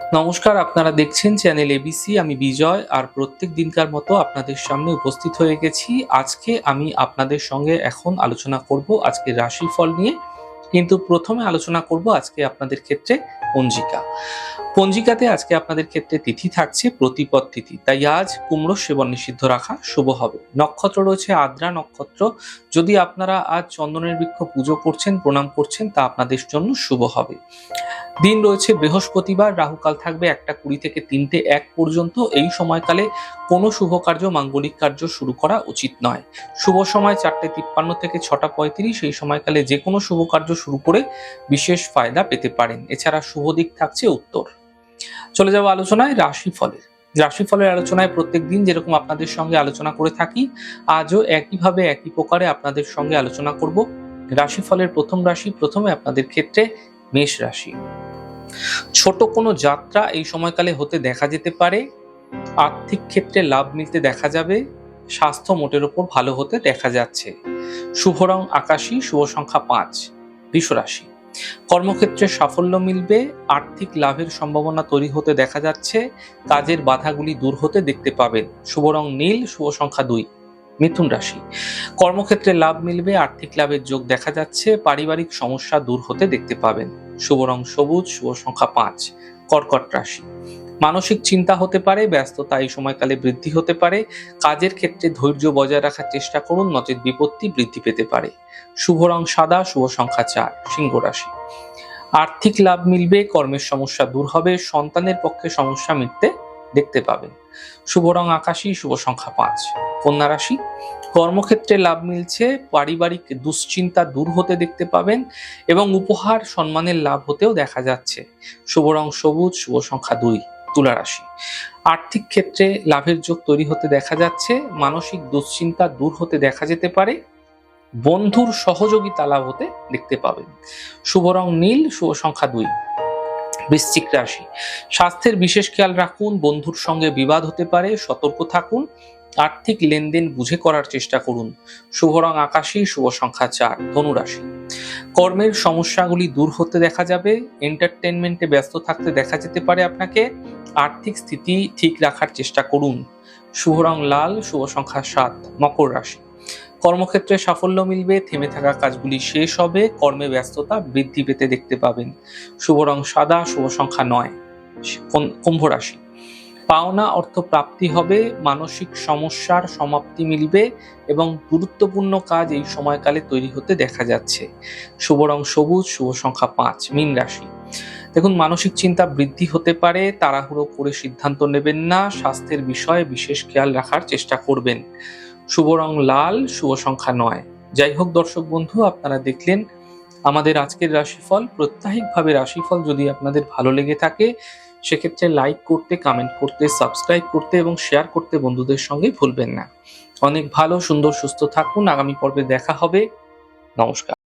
নমস্কার, আপনারা দেখছেন চ্যানেল এবিসি আমি বিজয়, আর প্রত্যেক দিনকার মতো আপনাদের সামনে উপস্থিত হয়ে গেছি। আজকে আমি আপনাদের সঙ্গে এখন আলোচনা করব আজকে রাশিফল নিয়ে। কিন্তু প্রথমে আলোচনা করব আজকে আপনাদের ক্ষেত্রে পঞ্জিকা পঞ্জিকাতে আজকে আপনাদের ক্ষেত্রে তিথি থাকছে, প্রতিপদ তিথি। তাই আজ কুমড়ো সেবন নিষিদ্ধ রাখা শুভ হবে। নক্ষত্র রয়েছে আদ্রা নক্ষত্র। যদি আপনারা আজ চন্দনের বৃক্ষ পুজো করছেন, প্রণাম করছেন, তা আপনাদের জন্য শুভ হবে। দিন রয়েছে বৃহস্পতিবার, রাহুকাল থাকবে একটা কুড়ি থেকে তিনটে এক পর্যন্ত। এই সময়কালে কোনো শুভ কার্য, মাঙ্গলিক কার্য শুরু করা উচিত নয়। শুভ সময় চারটে তিপ্পান্ন থেকে ছটা পঁয়ত্রিশ। এই সময়কালে যে কোনো শুভ কার্য শুরু করে বিশেষ ফায়দা পেতে পারেন। এছাড়া শুভ দিক থাকছে উত্তর। চলে যাব আলোচনায় রাশিফলের। রাশিফলের আলোচনায় প্রত্যেক দিন যেরকম আপনাদের সঙ্গে আলোচনা করে থাকি, আজও একইভাবে একই প্রকারে আপনাদের সঙ্গে আলোচনা করব। রাশিফলের প্রথম রাশি, প্রথমে আপনাদের ক্ষেত্রে মেষ রাশি। ছোট কোনো যাত্রা এই সময়কালে হতে দেখা যেতে পারে। আর্থিক ক্ষেত্রে লাভ মিলতে দেখা যাবে। স্বাস্থ্য মোটের ওপর ভালো হতে দেখা যাচ্ছে। শুভ রং আকাশী, শুভ সংখ্যা পাঁচ, বৃষ রাশি। কর্মক্ষেত্রে সাফল্য মিলবে, আর্থিক লাভের সম্ভাবনা তৈরি হতে দেখা যাচ্ছে, কাজের বাধাগুলি দূর হতে দেখতে পাবেন। শুভ রং নীল, শুভ সংখ্যা দুই। মিথুন রাশি। কর্মক্ষেত্রে লাভ মিলবে, আর্থিক লাভের যোগ দেখা যাচ্ছে, পারিবারিক সমস্যা দূর হতে দেখতে পাবেন। শুভ রং সবুজ, শুভ সংখ্যা পাঁচ। কর্কট রাশি। মানসিক চিন্তা হতে পারে, ব্যস্ততা এই সময়কালে বৃদ্ধি হতে পারে। কাজের ক্ষেত্রে ধৈর্য বজায় রাখার চেষ্টা করুন, নচেত বিপত্তি বৃদ্ধি পেতে পারে। শুভ রং সাদা, শুভ সংখ্যা চার, সিংহ রাশি। আর্থিক লাভ মিলবে, কর্মের সমস্যা দূর হবে, সন্তানের পক্ষে সমস্যা মিটতে দেখতে পাবেন। শুভ রং আকাশী, শুভ সংখ্যা পাঁচ। কন্যা রাশি। কর্মক্ষেত্রে লাভ মিলছে, পারিবারিক দুশ্চিন্তা দূর হতে দেখতে পাবেন এবং উপহার সম্মানের লাভ হতেও দেখা যাচ্ছে। শুভ রং সবুজ, শুভ সংখ্যা দুই, তুলা রাশি। আর্থিক ক্ষেত্রে লাভের যোগ তৈরি হতে দেখা যাচ্ছে, মানসিক দুশ্চিন্তা দূর হতে দেখা যেতে পারে, বন্ধুর সহযোগিতা লাভ হতে দেখতে পাবেন। শুভ রং নীল, শুভ সংখ্যা দুই, বৃশ্চিক রাশি। স্বাস্থ্যের বিশেষ খেয়াল রাখুন, বন্ধুর সঙ্গে বিবাদ হতে পারে, সতর্ক থাকুন আর্থিক লেনদেন বুঝে করার চেষ্টা করুন। শুভ রং আকাশী, শুভ সংখ্যা চার, ধনুরাশি। কর্মের সমস্যাগুলি দূর হতে দেখা যাবে এন্টারটেনমেন্টে ব্যস্ত থাকতে দেখা যেতে পারে আপনাকে। আর্থিক স্থিতি ঠিক রাখার চেষ্টা করুন। শুভ রং লাল, শুভ সংখ্যা সাত, মকর রাশি। কর্মক্ষেত্রে সাফল্য মিলবে, থেমে থাকা কাজগুলি শেষ হবে, কর্মে ব্যস্ততা বৃদ্ধি পেতে দেখতে পাবেন। শুভ রং সাদা, শুভ সংখ্যা নয় কুম- কুম্ভ রাশি। পাওনা অর্থ প্রাপ্তি হবে, মানসিক সমস্যার সমাপ্তি মিলবে এবং গুরুত্বপূর্ণ কাজ এই সময়কালে তৈরি হতে দেখা যাচ্ছে। শুভ রং সবুজ, শুভ সংখ্যা পাঁচ, মীন রাশি। দেখুন, মানসিক চিন্তা বৃদ্ধি হতে পারে, তাড়াহুড়ো করে সিদ্ধান্ত নেবেন না, স্বাস্থ্যের বিষয়ে বিশেষ খেয়াল রাখার চেষ্টা করবেন। শুভ রং লাল, শুভ সংখ্যা নয়। যাই হোক, দর্শক বন্ধু, আপনারা দেখলেন আমাদের আজকের রাশিফল। প্রত্যাহিকভাবে রাশিফল যদি আপনাদের ভালো লেগে থাকে সেক্ষেত্রে লাইক করতে কমেন্ট করতে সাবস্ক্রাইব করতে এবং শেয়ার করতে বন্ধুদের সঙ্গে ভুলবেন না। অনেক ভালো, সুন্দর, সুস্থ থাকুন। আগামী পর্বে দেখা হবে। নমস্কার।